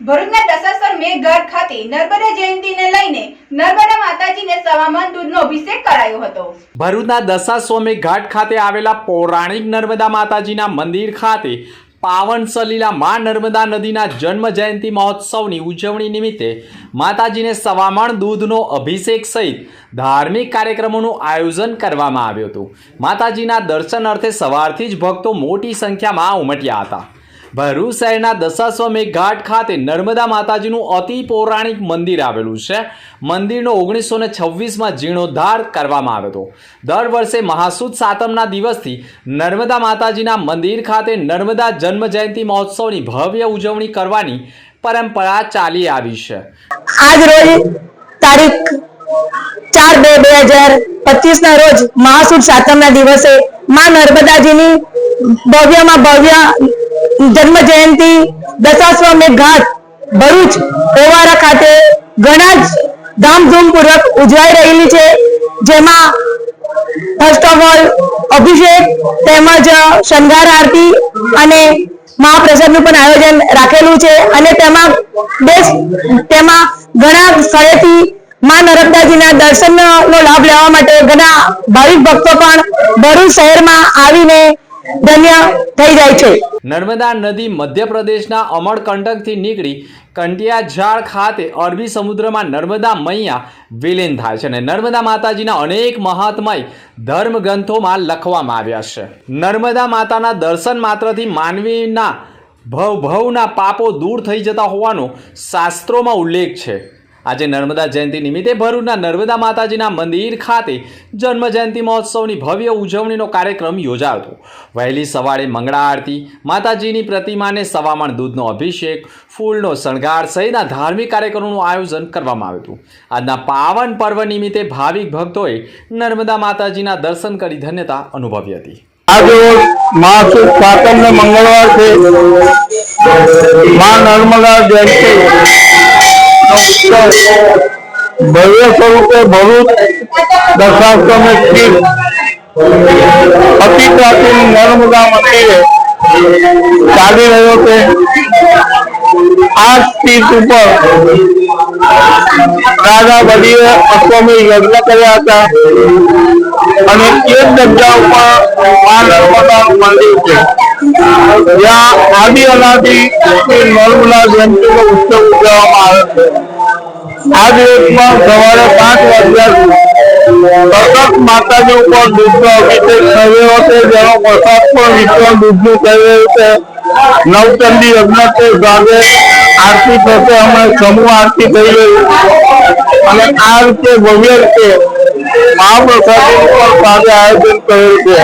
ભરૂચના દશાસર મેઘઘાટ ખાતે નર્મદા જયંતીને લઈને નર્મદા માતાજીને સવામન દૂધનો અભિષેક કરાયો હતો. ભરૂચના દશાશ્વમેઘ ઘાટ ખાતે આવેલા પૌરાણિક નર્મદા માતાજીના મંદિર ખાતે પાવન સલીલા મા નર્મદા નદીના જન્મ જયંતિ મહોત્સવની ઉજવણી નિમિત્તે માતાજીને સવામણ દૂધનો અભિષેક સહિત ધાર્મિક કાર્યક્રમોનું આયોજન કરવામાં આવ્યું હતું. માતાજીના દર્શન અર્થે સવારથી જ ભક્તો મોટી સંખ્યામાં ઉમટ્યા હતા. ભરૂચ શહેરના દશાશ્વમેઘ ઘાટ ખાતે નર્મદા માતાજીનું અતિ પૌરાણિક મંદિર આવેલું છે. મંદિરનો ઓગણીસો ને છવ્વીસમાં જીર્ણોદ્ધાર કરવામાં આવ્યો હતો. દર વર્ષે મહાસુદ સાતમના દિવસથી નર્મદા માતાજીના મંદિર ખાતે નર્મદા જન્મ જયંતિ મહોત્સવની ભવ્ય ઉજવણી કરવાની પરંપરા ચાલી આવી છે. આજ રોજ તારીખ ચાર બે બે હજાર પચીસ ના રોજ મહાસુદ સાતમના દિવસે માં નર્મદાજીની ભવ્યમાં ભવ્ય જન્મ જયંતિ દશાશ્વમેઘ ઘાટ, ભરૂચ, ઓવારા ખાતે ઘણા જ ધામધૂમપૂર્વક ઉજવાઈ રહેલી છે. જેમાં ફર્સ્ટ ઓફ ઓલ અભિષેક તેમજ શણગાર આરતી અને મહાપ્રસાદનું પણ આયોજન રાખેલું છે અને તેમાં તેમાં ઘણા સ્થળેથી મા નર્મદાજીના દર્શનનો લાભ લેવા માટે ઘણા ભાવિક ભક્તો પણ ભરૂચ શહેરમાં આવીને ધન્ય થઈ જાય છે. નર્મદા નદી મધ્યપ્રદેશના અમરકંટકથી નીકળી કંટિયાઝાળ ખાતે અરબી સમુદ્રમાં નર્મદા મૈયા વિલીન થાય છે અને નર્મદા માતાજીના અનેક મહાત્મય ધર્મગ્રંથોમાં લખવામાં આવ્યા છે. નર્મદા માતાના દર્શન માત્રથી માનવીના ભવ ભવના પાપો દૂર થઈ જતા હોવાનો શાસ્ત્રોમાં ઉલ્લેખ છે. આજે નર્મદા જયંતિ નિમિત્તે ભરૂચના નર્મદા માતાજીના મંદિર ખાતે જન્મ જયંતિ મહોત્સવની ભવ્ય ઉજવણીનો કાર્યક્રમ યોજાયો હતો. વહેલી સવારે મંગળા આરતી, માતાજીની પ્રતિમાને સવામણ દૂધનો અભિષેક, ફૂલનો શણગાર સહિતના ધાર્મિક કાર્યક્રમોનું આયોજન કરવામાં આવ્યું હતું. આજના પાવન પર્વ નિમિત્તે ભાવિક ભક્તોએ નર્મદા માતાજીના દર્શન કરી ધન્યતા અનુભવી હતી. મંગળવાર છે. મા નર્મદા જયંતિ ભવ્ય સ્વરૂપે ભરૂચ દશાશ્વમે સ્થિત અતિ પ્રાચીન નર્મદા મંદિરે ચાલી રહ્યો છે આ સ્થિત ઉપર રાજા બદીએ અશ્વમેઘ યજ્ઞ કર્યા હતા અને એ જ જગ્યા ઉપર મા નર્મદાનું મંદિર છે જ્યાં આદિ અનાદિ નર્મદા જયંતિનો ઉત્સવ ઉજવવામાં આવે છે. આ દિવસમાં સવારે પાંચ વાગ્યા સતત માતાજી ઉપર દૂધનો અભિષેક થયો છે, જેનો પ્રસાદ પણ વિતરણ દૂધનું રહ્યું છે. નવચંડી યજ્ઞ છે ભાગે આરતી થશે હમણાં સમૂહ આરતી થઈ ગઈ અને આ રીતે ભવ્ય રીતે મહાપ્રસાદ પણ સાથે આયોજન કરેલ છે.